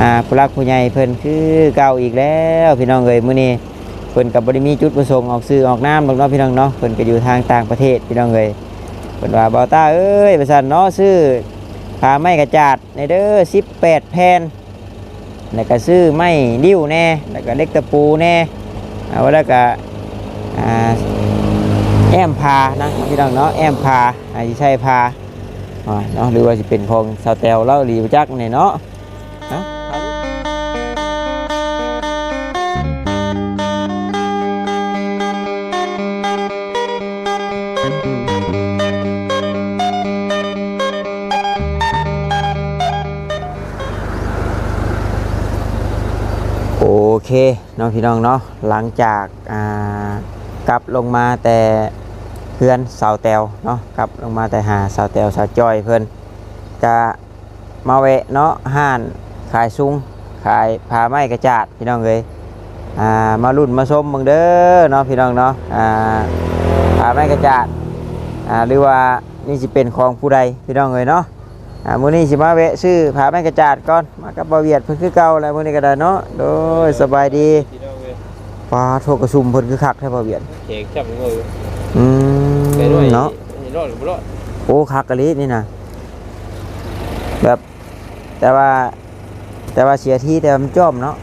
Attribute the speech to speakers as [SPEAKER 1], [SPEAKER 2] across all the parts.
[SPEAKER 1] อ่าผู้รักผู้ใหญ่เพิ่นคือเก่าอีกแล้วพี่น้องเอ้ยมื้อนี้เพิ่นก็บ่ได้มีจุดประสงค์ออกซื้อออกน้ำหรอกเนาะพี่น้องเนาะเพิ่นก็อยู่ทางต่างประเทศพี่น้องเอ้ยเพิ่นว่าบ่าวตาเอ้ยว่าซั่นเนาะซื้อผ้าไม้กระจาดในเด้อ18แผ่นแล้วก็ซื้อไม้ดิ้วแน่แล้วก็เล็กตะปูแน่เอาแล้วก็อ่าแอมพานะพี่น้องเนาะแอมพาอาจสิใช่พาอ่าเนาะหรือว่าสิเป็นของสาวแตวเล่าหลีบจักเนี่เนาะเนาะ เคน้องพี่น้องเนาะหลังจากอ่ากลับลงมาแต่เพื่อนสาวแตวเนาะกลับลงมาแต่หาสาวแตวสาวจอยเพื่อนจะมาแวะเนาะห้านขายซุ้งขายผ้าไหมกระจาดพี่น้องเลยอ่ามารุ่นมาชมเมืองเด้อเนาะพี่น้องเนาะอ่าผ้าไหมกระจาดอ่าหรือว่านี่สิเป็นของผู้ใดพี่น้องเลยเนาะ อ่ามื้อนี้สิมาแวะซื้อผ้าไหมกระจาดก่อนมากับบ่าวเวียดเพิ่นคือเก่าแล้วมื้อนี้ก็ได้เนาะโดยสบายดี
[SPEAKER 2] พี่น้องเว้ย
[SPEAKER 1] ปลาโทกระซุมเพิ่นคือคักแท้บ่าวเวียด
[SPEAKER 2] เค้กจับมือ
[SPEAKER 1] อื
[SPEAKER 2] ไปด้วย
[SPEAKER 1] มเนาะ
[SPEAKER 2] รอดหรือไม่รอด
[SPEAKER 1] โอ้คักกะลินี่นะแบบแต่ว่าแต่ว่าเสียที่แต่ว่ามันจ้อมเนาะ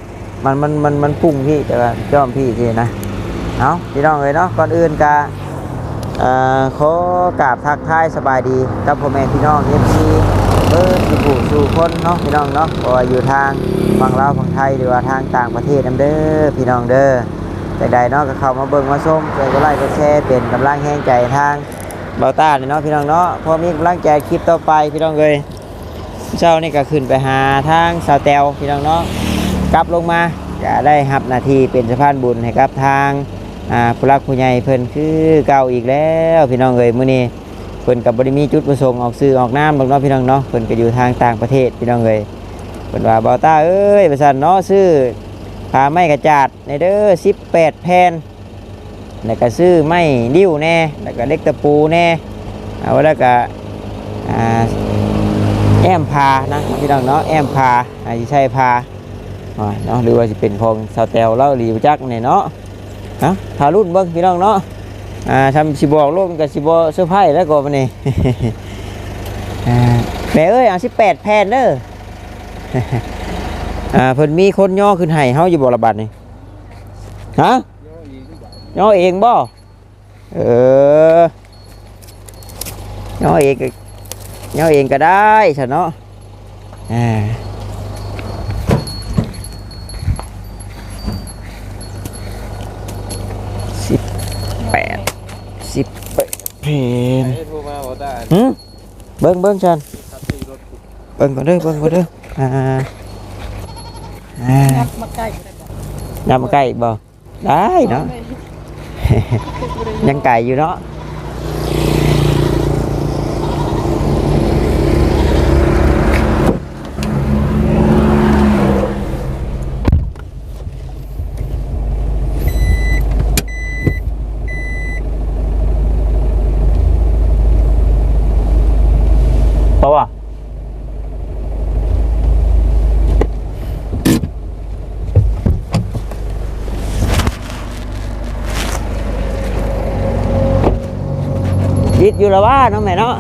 [SPEAKER 1] มันมันมันมันพุ่งพี่แต่ว่าจ้อมพี่ทีนะเอาพี่น้องเลยเนาะก่อนอื่นกาเอ่อขอกราบทักทายสบายดีกับพ่อแม่พี่น้องเอฟซี เออสู่ผู้สู่คนเนาะพี่น้องเนาะเพราะว่าอยู่ทางฝั่งลาวฝั่งไทยหรือว่าทางต่างประเทศนํเด้อพี่น้องเด้อแต่ใดเนาะก็เข้ามาเบิ่งมาชมช่วยกดไลค์กดแชร์เป็นกำลังแห่งใจทางเบาต้าเนาะพี่น้องเนาะพอมีกำลังใจคลิปต่อไปพี่น้องเลยเช้านี่ก็ขึ้นไปหาทางสาวแตวพี่น้องเนาะกลับลงมาจะได้รับนาทีเป็นสะพานบุญให้กับทางอ่าผู้รักผู้ใหญ่เพิ่นคือเก่าอีกแล้ว พี่น้องเลยมื้อนี้ พิ่นกับบริมีจุดประสงค์ออกซื้อออกน้ำหรอกเนาะพี่น้องเนาะเพิ่นก็อยู่ทางต่างประเทศพี่น้องเลยเพิ่นว่าบาต้าเอ้ยประสันเนาะซื้อผ้าไม้กระจาดในเด้อ18แปดแผ่นแล้วก็ซื้อไม้ดิ้วแน่แล้วก็เล็กตะปูแน่เอาแล้วก็แอมพานะพี่น้องเนาะแอมพาอาจจะใช่พาเนาะหรือว่าจะเป็นของสาวแตวเล่าหลีบจักเนี่ยเนาะนะพารุ่นเบิ้งพี่น้องเนาะ อ่าทำสิบอกโลกมันกับสิบเสื้อร์ไผ่แล้วก็มันนี่แม่เอ้ยเอาสิแปดแผ่นเด้ออ่าเพิ่นมีคนย่อขึ้นให้เฮาอยู่บ่ระบาดนี่ฮะย่อเองบ่เออย่อเองก็ย่อเองก็ได้ฉันเนาะอ่าสิบแปดสิบแปด เพน
[SPEAKER 2] ให้โทรมาบอกได้
[SPEAKER 1] หืมเบิ้งเบิ้งฉัน
[SPEAKER 2] ครับที่รถ
[SPEAKER 1] เบิ้งก่อนเด้อเบิ้งก่อนเด้ออ่าอ่า
[SPEAKER 3] งับมาใกล้
[SPEAKER 1] นำมาใกล้อีกบ่ได้เนาะยังไก่อยู่เนาะ อยู่แล้วว่าเนาะแม่เนาะ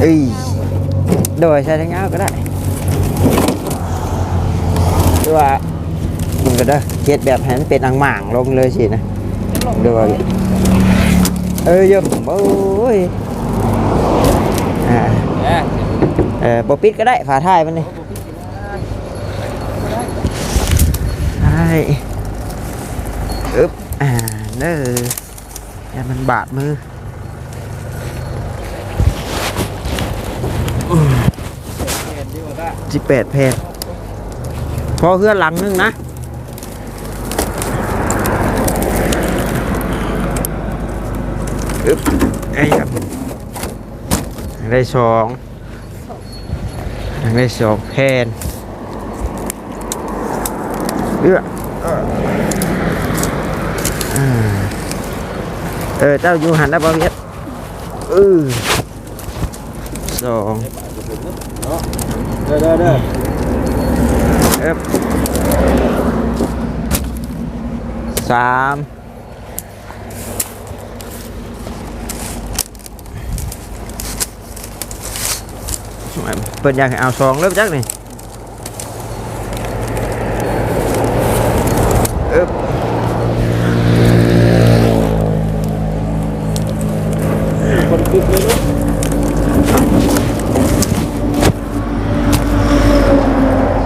[SPEAKER 1] เอ้ยโดยใช้ทั้งเงาก็ได้หรือว่ามันก็ได้เฮ็ดแบบให้มันเป็นอ่างหม่างลงเลยสินะดูว่าเอ้ยยมโอ้ยอ่า
[SPEAKER 2] แหม
[SPEAKER 1] เออปปิดก็ได้ฝาท้ายมันนี่ใช่ อึ๊บอ่าเด้ออย่ามันบาดมือ
[SPEAKER 2] เห็นที่บอกได้
[SPEAKER 1] สิบแปดแพนพอเพื่อนหลังนึงนะอึ๊บไอ้ครับได้สองได้สองแพน เอื้ออ่าเออเจ้าอยู่หันได้บ่เวียดเออสอง
[SPEAKER 2] เนาะเด้อเด้อเด้อ
[SPEAKER 1] เอฟสามเปิดอยากให้เอาสองเริ่มจักนี่เอฟ
[SPEAKER 2] คนคึกเลยเนาะ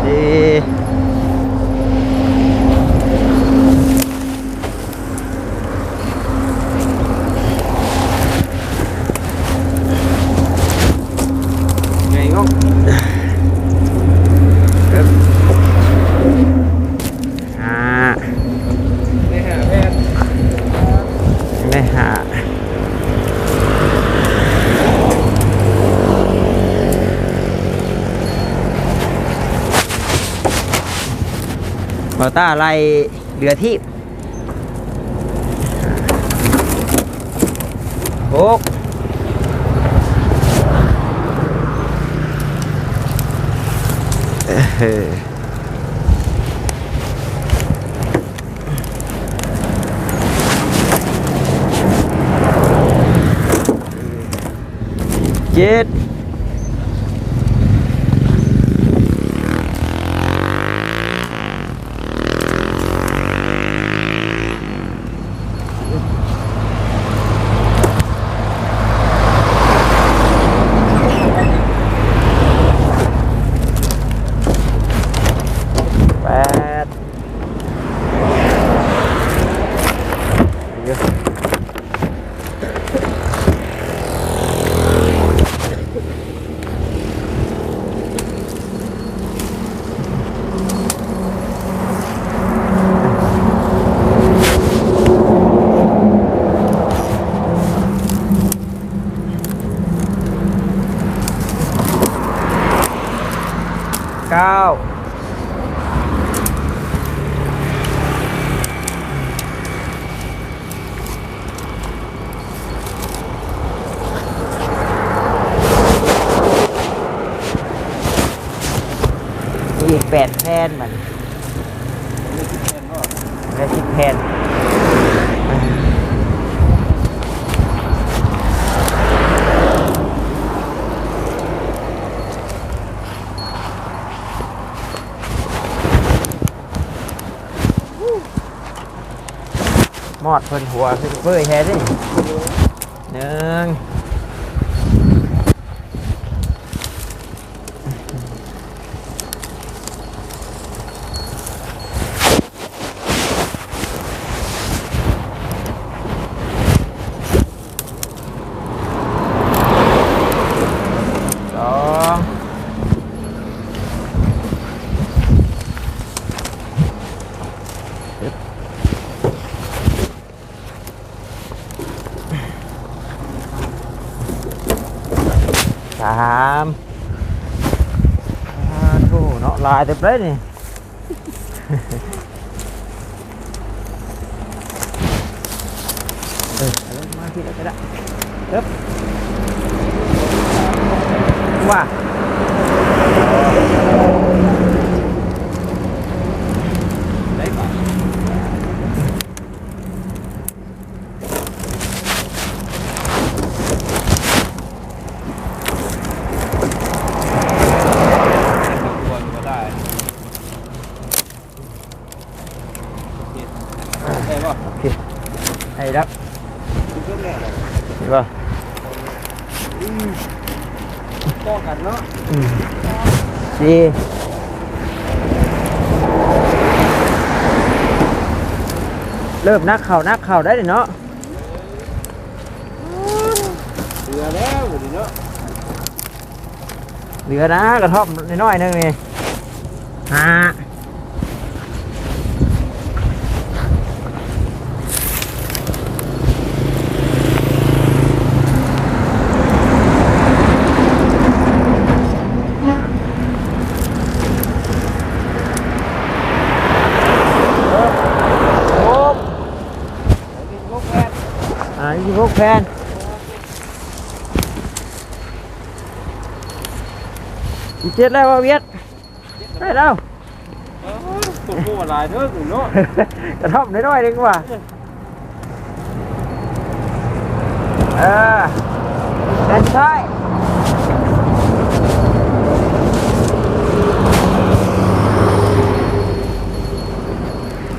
[SPEAKER 1] สี่ไงงงเอฟห้า
[SPEAKER 2] ในหาแพทย์
[SPEAKER 1] ไม่หา บอต้าไล่เรือที่หกเออเจ็ด เก้าอีกแปดแผ่นมันและสิบแผ่น อดเพิ่นหัวขึ้นเฟ้ยแฮ่ดิหนึ่งสองสามอ่าโถูเนาะลายเต็มเลยนี่ เออเอาลงมาที่ไหนก็ได้เอ๊บว่า
[SPEAKER 2] ได้ป่ะควรก็ได้ได้ป่ะ
[SPEAKER 1] โอเคให้รับ
[SPEAKER 2] คุณเพิ่มแน่เลย
[SPEAKER 1] เห็นป่ะ
[SPEAKER 2] ป้องกันเนาะ
[SPEAKER 1] อืม สี่เริ่มนักเข่านักเข่าได้เลยเนาะ
[SPEAKER 2] เหลือแล้วอยู่ดีเนาะ
[SPEAKER 1] เหลือนะกระท่อมน้อยๆนึงนี่ห้าหก
[SPEAKER 2] ลูกแม่
[SPEAKER 1] อ่ายี่หกแผ่นอี เจ็ดแล้วว่าเวียดได้แล้ว
[SPEAKER 2] ตัวผู้อะไรเด้อคุณเนาะ
[SPEAKER 1] กระท่อมน้อยๆดีกว่าเออเป็นใช่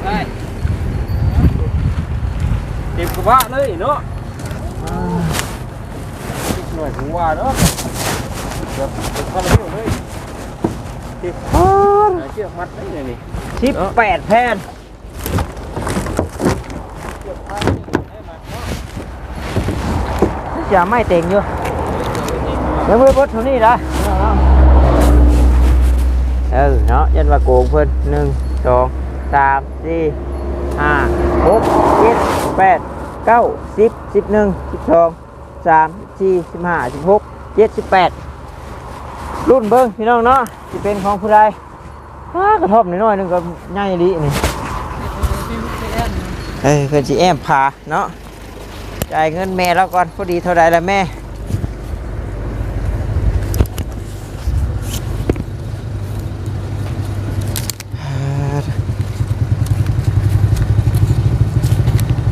[SPEAKER 2] ได้เก็บกระบะเลยเนาะหน่วยถึงว่าเนาะเดี๋ยวเดี๋ยวเข้าไปเรื่อยเลย เก็บหาเชือกมัดได้เลยนี่
[SPEAKER 1] สิบแปดแผ่น
[SPEAKER 2] นาะ
[SPEAKER 1] จะไม่เต็งอยู่เดี๋ยวมือปดเท่านี้ละเออเนาะยันว่าโกงเพิ่นหนึ่งสองสามสี่ห้าหกเจ็ดแปดเก้าสิบสิบหนึ่งสิบสองสามสี่สิบห้าสิบหกเจ็ดสิบแปด รุ่นเบิ้งพี่น้องเนาะจะเป็นของผู้ใดว้ากระทบน้อยๆหนึงก็ง่ายดีนี่เอ้ยเพิ่นสิแอมพาเนาะจ่ายเงินแม่แล้วก่อนพอดีเท่าไรละแม่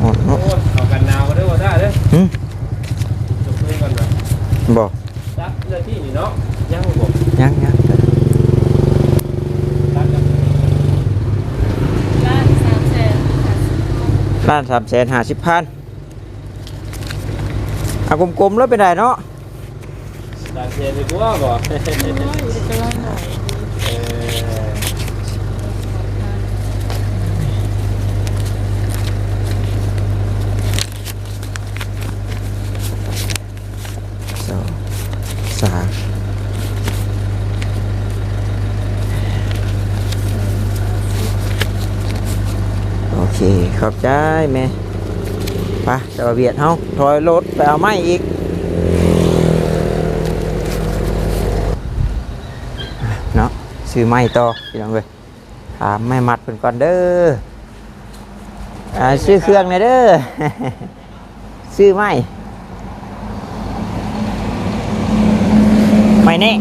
[SPEAKER 1] โอ้โห
[SPEAKER 2] โอ้ยเอากันหนาวมาเด้อว่าได้เด้อ
[SPEAKER 1] หึ
[SPEAKER 2] จบเลยกันนะ
[SPEAKER 1] บอก
[SPEAKER 2] จักเลยที่นี่เนาะ ยังบ่บอก
[SPEAKER 1] ยังยัง
[SPEAKER 2] จักกัน
[SPEAKER 3] ล้านสามแสนค่ะ
[SPEAKER 1] ล้านสามแสนห้าสิบพันเอากลมๆแล้วไปได้เนาะ
[SPEAKER 2] ตาเสียดีกว่าบ่
[SPEAKER 3] น้อยอยู่ในตัวหน่อย
[SPEAKER 2] เออ
[SPEAKER 1] สองสาม เคขอบใจแม่ไปเดี๋ยวเบียดเฮาถอยรถไปเอาไม้อีกเนาะซื้อไม้ต่อพี่น้องเลยถามไม่มัดเป็นก่อนเด้ออ่าซื้อเครื่องหน่อยเด้อซื้อไม้ไม่แน่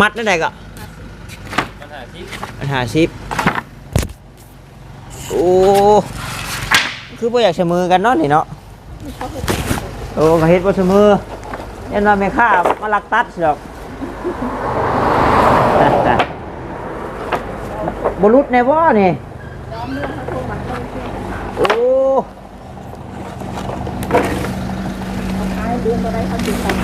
[SPEAKER 1] มัดนั่นใดก็
[SPEAKER 2] ปัญหาที่
[SPEAKER 1] ปัญหาชิปโอ้คือบ่อยากเสมอกันเนาะนี่เนาะโอ้ก็เฮ็ดบ่เสมอยันว่าแม่ค้ามาลักตัดสิดอกบ่หลุดแน่บ่นี่
[SPEAKER 3] น้องเรื่องเขาโทรมาเขาเชื่อ
[SPEAKER 1] โอ้
[SPEAKER 3] เขาขายเดือนอะไรเขาติดกัน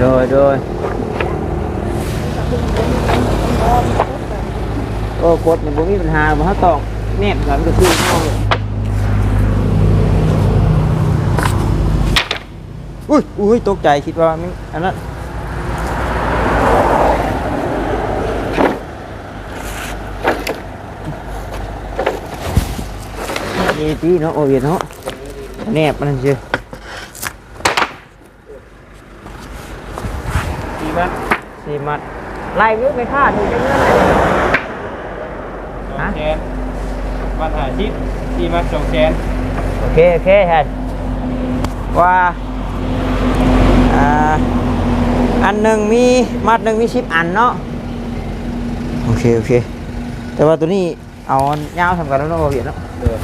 [SPEAKER 1] โดยโดยโอ้กดมันบ่มีปัญหาบ่ฮาตอกแนบกันก็คือเอาเลยอุ้ยอุ้ยตกใจคิดว่ามันอันนั้นนี่ตีเนาะโอเวียนเนาะแนบมันเชื่อ
[SPEAKER 2] มัน
[SPEAKER 1] สี่มัดไล่วิวไปค่าถูกจังเลย
[SPEAKER 2] สองแสนปัญหาที่ที่มันสองแสน
[SPEAKER 1] โอเค โอเคเห็นว่าอ่าอันหนึ่งมีมัดหนึ่งมีชิปอันเนาะโอเค โอเค แต่ว่าตัวนี้เอายาวทำกันแล้วเนาะบ่เบียดเนาะ
[SPEAKER 2] เด้อ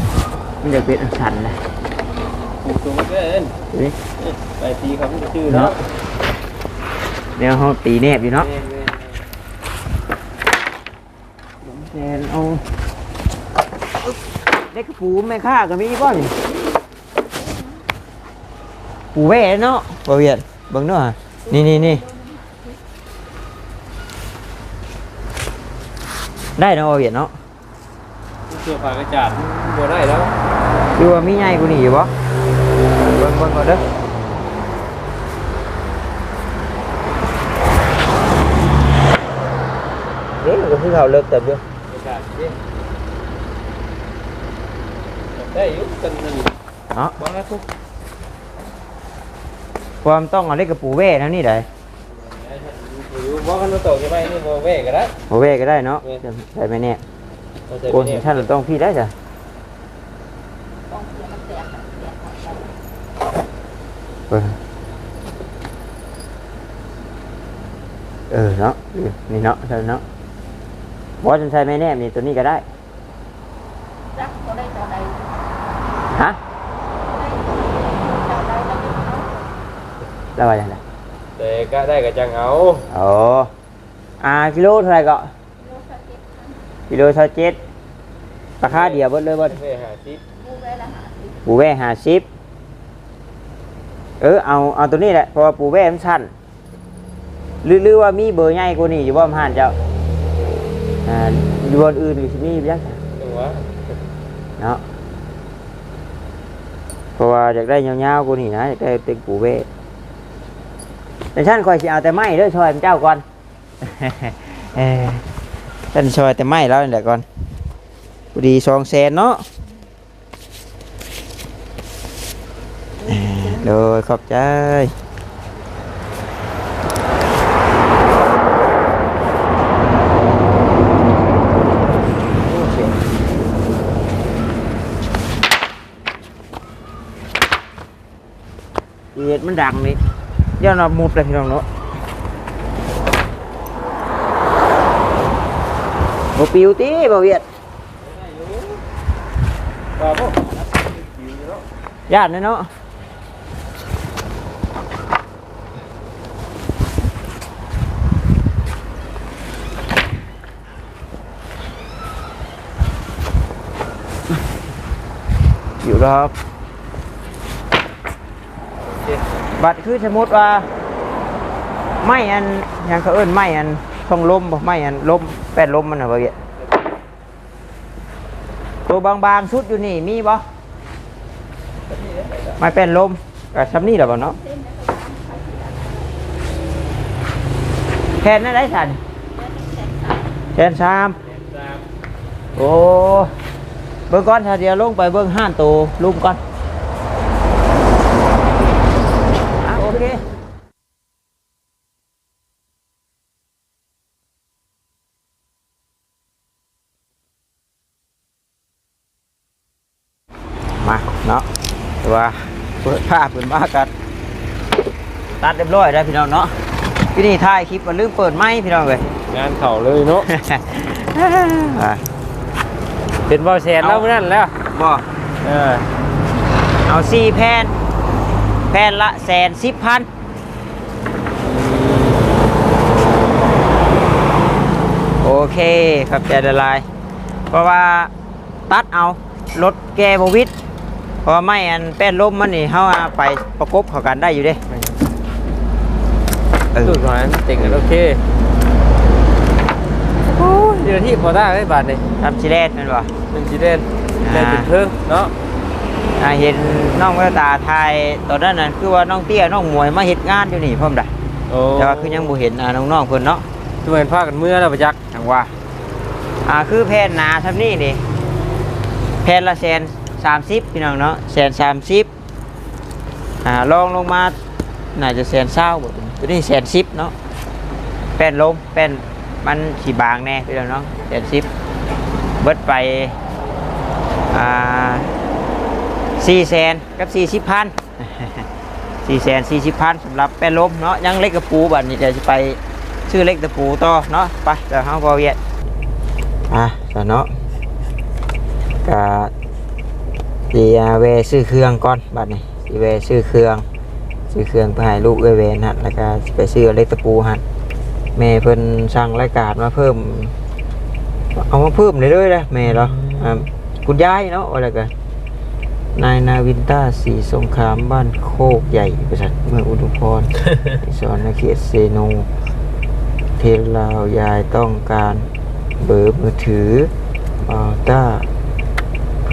[SPEAKER 1] มันจะเป็นอันสันเลย
[SPEAKER 2] ปลูกตรงนี้เด้อ
[SPEAKER 1] ตัวนี้
[SPEAKER 2] ไปตีเขามันก็ชื่อเนาะ
[SPEAKER 1] เนาะเดี๋ยวเขาตีแนบอยู่เนาะ
[SPEAKER 2] แม่น
[SPEAKER 1] แทนเอาเด็กปูแม่ค่าก็มีป่ะนี่ปูแว่เนาะบ่เวียดเบิ่งเนาะนี่นี่นี่ได้เนาะบ่เวียดเนาะ
[SPEAKER 2] เสื้อผ้ากระจาดบ่ได้แล้ว
[SPEAKER 1] ดูว่ามีใหญ่กว่านี้อยู่บ่เบิ่งเบิ่งก่อนเด้อเอ๊ะมัน ก็คือเขาเลิกแต่เดียว
[SPEAKER 2] กระจาดเด้ได้อยุกันนั่น
[SPEAKER 1] เนาะ
[SPEAKER 2] บ้าทุก
[SPEAKER 1] ความต้องเอาเล็กกระปูเว่แล้วนี่ได้
[SPEAKER 2] ว่ากันมาต่อใช่ไหมนี่โมเว่ก็ได้
[SPEAKER 1] โอเว่ก็ได้เนาะ
[SPEAKER 2] เว่
[SPEAKER 1] ใส่ไปเนี่ย
[SPEAKER 2] เราจะ
[SPEAKER 1] โอนท่านเราต้องพี่ได้จ้ะ
[SPEAKER 3] ต้องเสียมันแตกอะแตกออกไป
[SPEAKER 1] เออเออเนาะเออนี่เนาะ ใช่เนาะบอสใช้ไม่แน่นี่ตัวนี้ก็ได้
[SPEAKER 3] รักก็ได้ต่อใด
[SPEAKER 1] ฮะ
[SPEAKER 3] ได้ต่อใดแล้วก็เอา
[SPEAKER 1] แล้วว่าอย่างไร
[SPEAKER 2] แต่ก็ได้กับจังเอา
[SPEAKER 1] โอ้อ่ากิโลเท่าไหร่ก็
[SPEAKER 3] โลสะเก็ดพัน
[SPEAKER 1] กิโลเท่าเจ็ดราคาเดียวเบิดเลยเบิด
[SPEAKER 2] เว่หาซิป
[SPEAKER 3] กูไว้ละหาสิบ
[SPEAKER 1] ปูแว่ห้าสิบเออเอาเอาตัวนี้แหละเพราะว่าปูแว่มันสั้นหรือหรือว่ามีเบอร์ใหญ่กว่านี้อยู่บ่ผ่านเจ้า อ่าอยู่บนอื่นหรือที่นี่ยัก
[SPEAKER 2] จังหวะ
[SPEAKER 1] เนาะเพราะว่าอยากได้ยาวๆกว่านี้นะอยากได้เป็นปูแว่แต่ท่านคอยสิเอาแต่ไม้เด้อช่วยเจ้าก่อนเออท่านช่วยแต่ไม้แล้วนี่แหละก่อนพอดีสองแสนเนาะโดยขอบใจ rồi khóc chơi Việt mình đằng đi do nó một lần rồi nữa một piu tí vào Việt
[SPEAKER 2] บ้าบ่
[SPEAKER 1] Dạ nữa nó chịu được bạn cứ sơ mốt ว่าไม่อันยังเขาเอิ้นไม่อันทองลมบ่ไม่อันลมแป้นลมมันน่ะบ่เวียตัวบางๆชุดอยู่นี่มีบ่ไม่แป้นลมก็ซำนี้แหละบ่เนาะแค่นั้นได้สันแค่นสาม
[SPEAKER 2] ตาม
[SPEAKER 1] โอ้เบิ่งก่อนถ้าเดี๋ยวลงไปเบิ่งห้านตัวลุมก่อนอะโอเคมา เนาะแต่ว่าเปิดผ้าเปิดบ้ากันตัดเรียบร้อยได้วพี่น้องเนาะพี่นี่ถ่ายคลิปมันลืมเปิดไม้พี่น้องเลย
[SPEAKER 2] งานเข่าเลยเนาะ
[SPEAKER 1] อะ
[SPEAKER 2] เป็นบ่แสนแล้วนั่นแล้ว
[SPEAKER 1] บ่
[SPEAKER 2] เออ
[SPEAKER 1] เอาสี่แผ่นแผ่นละแสนสิบพันโอเคครับใจละลายเพราะว่าตัดเอารถแกบวิดเพ ราะว่าไม่อันแป้นลมมันนี่เขาเอาไปประกบเข้ากันได้อยู่เด้เออ
[SPEAKER 2] สุดหน่อยมันเต็งกันโอเคโอ้ยเดี๋ยวที่พอได้ได้บาทนี่
[SPEAKER 1] ทำชิเลสแมันบ่
[SPEAKER 2] เป็นจีเด่นเป็นเป็นเพิ่งเนาะ
[SPEAKER 1] อ่าเห็นน้องแววตาไทยตอนนั้นน่ะคือว่าน้องเตี้ยน้องหมวยมาเฮ็ดงานอยู่นี่พร้อมได้
[SPEAKER 2] โอ้
[SPEAKER 1] แต่ว่าคือยังบ่เห็นอ่าน้องๆเพิ่นเนาะ
[SPEAKER 2] เหมือนพากันเมื่อแล้วประจักษ์
[SPEAKER 1] ทางว่าอ่าคือแผ่นหนาทำนี่นี่แผ่นละแสน สามสิบพี่น้องเนาะแสนสามสิบอ่าลองลงมาน่าจะแสนเศร้าบ่ตัวนี้แสนสิบเนาะแป้นลมแป้นมันสีบางแน่พี่น้องเนาะแสนสิบเบิดไปอ่าสี่แสนกับสี่สิบพันสี่แสนสี่สิบพันสำหรับแป้นลมเนาะยังเล็กกระปูบัดนี้จะไปชื่อเล็กตะปูต่อเนาะไปเดี๋ยวเฮาพอเวียดอะก็เนาะก็ สิอ่าเวะซื้อเครื่องก่อนบัดนี้สิเวะซื้อเครื่องซื้อเครื่องไปให้ลูกเอ้ยเวนหั่นแล้วก็สิไปซื้อเล็กตะปูหั่นแม่เพิ่นสั่งรายการมาเพิ่ม เอามาเพิ่มเรื่อยๆเลยแม่เหรออ่าคุณยายเนาะอะไรกันนายนาวินต้าสีสงครามบ้านโคกใหญ่บริษัทเมืองอุดมพรสอนในเขตเซโนเทนลาวยายต้องการเบอร์มือถืออัลต้าเ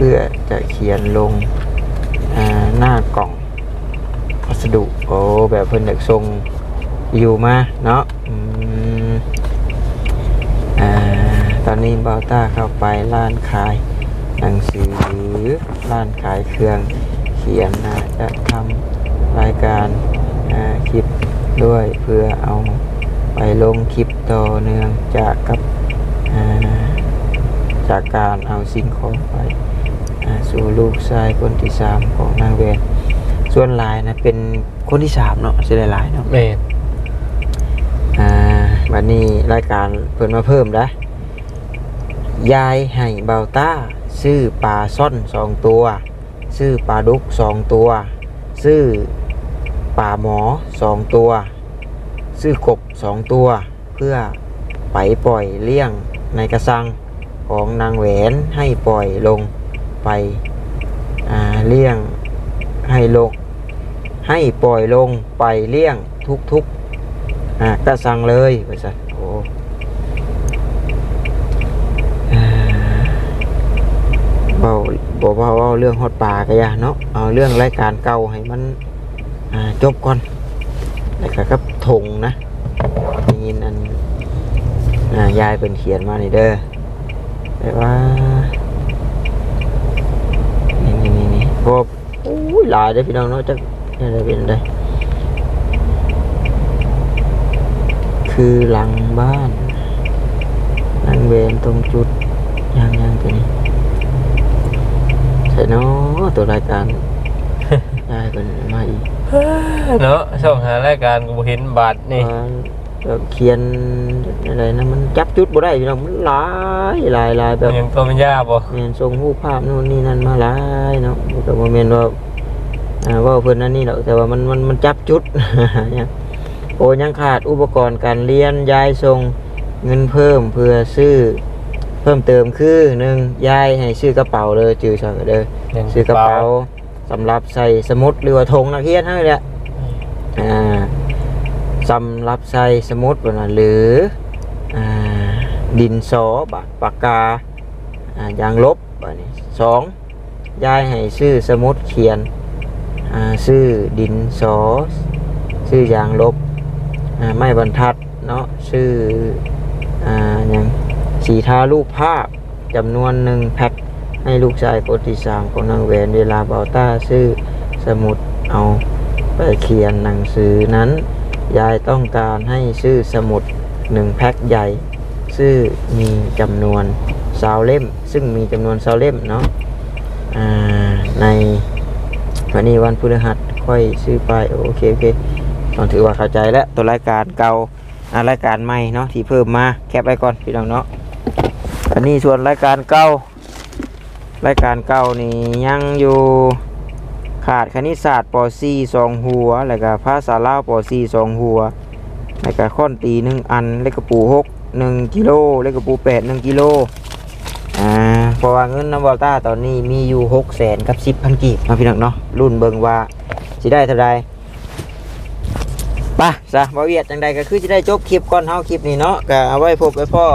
[SPEAKER 1] พื่อจะเขียนลงหน้ากล่องพัสดุโอ้แบบเพิ่นอยากส่งอยู่มาเนาะอ่าตอนนี้บอต้าเข้าไปร้านขายหนังสือร้านขายเครื่องเขียนนะจะทำรายการอ่าคลิปด้วยเพื่อเอาไปลงคลิปต่อเนื่องจากกับจากการเอาสิ่งของไป สู่ลูกชายคนที่สามของนางเวนส่วนหลายนะเป็นคนที่สามเนาะเสียหลายๆเนาะ
[SPEAKER 2] แม่น
[SPEAKER 1] อ่าวันนี้รายการเพิ่นมาเพิ่มนะยายให้เบาต้าซื้อปลาซ่อนสองตัว ซื้อปลาดุกสองตัว ซื้อปลาหมอสองตัว ซื้อกบสองตัว เพื่อไปปล่อยเลี้ยงในกระสังของนางแหวนให้ปล่อยลง ไปเลี้ยงให้ลงให้ปล่อยลงไปเลี้ยงทุกๆอะก็สั่งเลยบริษัทโอ้อ่าเบาบอกว่าเาเรื่องฮอดป่าก็อย่าเนาะเอาเรื่องรายการเก่าให้มันจบก่อนแล้วก็กับธงนะได้ยินอันอ่ายายเป็นเขียนมานี่เด้อแต่ว่านี่ นี่นี่นี่พอโอ้ยหลายเด้อพี่น้องเนาะจะอะไรเป็นอะไรคือหลังบ้านนั่งเวรตรงจุดย่างย่างตัวนี้ใช่เนาะตัวรายการได้เป็นมาอีก
[SPEAKER 2] เนาะช่องหารายการกูบ่เห็นบาทนี่
[SPEAKER 1] ว่าแบบ เขียนอะไรนะมันจับจุดบ่ได้พี่น้องมันหลายหลายหลายแบบ
[SPEAKER 2] ยังตัวมันยากบ่
[SPEAKER 1] แม่นส่งรูปภาพนู่นนี่นั่นมาหลายเนาะแต่ว่าแม่นว่าอ่าเว่าเพิ่นนั่นนี่หรอกแต่ว่ามันมันมันจับจุดเนี่ยโอ้ยังขาดอุปกรณ์การเรียนย้ายส่งเงินเพิ่มเพื่อซื้อเพิ่มเติมคือหนึ่งย้ายให้ซื้อกระเป๋าเลยจือสักเด้อซื้อกระเป๋าสำหรับใส่สมุดหรือว่าธงนักเรียนให้แหละอ่า สำหรับใส่สมุดว่าน่ะหรืออดินสอบะปากกาอ่ายางลบอันนี้สองยายให้ซื้อสมุดเขียนซื้อดินสอซื้อยางลบไม้บรรทัดเนาะซื้ออ่าอย่างสีทารูปภาพจำนวนหนึ่งแพ็คให้ลูกชายคนที่สามของนางแหวนเวลาเบาต้าซื้อสมุดเอาไปเขียนหนังสือนั้น ยายต้องการให้ซื้อสมุดหนึ่งแพ็คใหญ่ซึ่งมีจำนวนซาวเล่ม ซึ่งมีจำนวนซาวเล่มเนาะในวันนี้วันพฤหัสค่อยซื้อไปโอเคโอเคต้องถือว่าเข้าใจแล้วตัวรายการเก่าอ่ารายการใหม่เนาะที่เพิ่มมาแคปไว้ก่อนพี่น้องเนาะอันนี้ส่วนรายการเก่ารายการเก่านี่ยังอยู่ ขาดคณิตศาสตร์ป .4 สองหัว แล้วก็ภาษาลาวป .4 สองหัว แล้วก็ค้อนตีหนึ่งอันเล็กกระปูหกหนึ่งกิโลเล็กกระปูแปดหนึ่งกิโล อ่าเพราะว่าเงินน้ำบอลต้าตอนนี้มีอยู่หกแสนกับสิบพันกีบมาพี่น้องเนาะ รุ่นเบิงว่าสิได้เท่าไรไป่ะซะบ่าเวียดจังใดก็คือจะได้จบคลิปก่อนเฮาคลิปนี้เนาะก็เอาไว้พบไว้พ่อ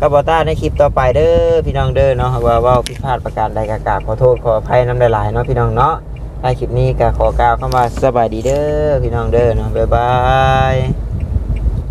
[SPEAKER 1] กับบอลต้าในคลิปต่อไปเด้อพี่น้องเด้อเนาะว่าว่าผิดพลาดประการใดก็กาขอโทษขออภัยน้ำหลายๆเนาะพี่น้องเนาะ ในคลิปนี้ก็ขอกล่าวคำว่าสบายดีเด้อพี่น้องเด้อเนาะบ๊ายบาย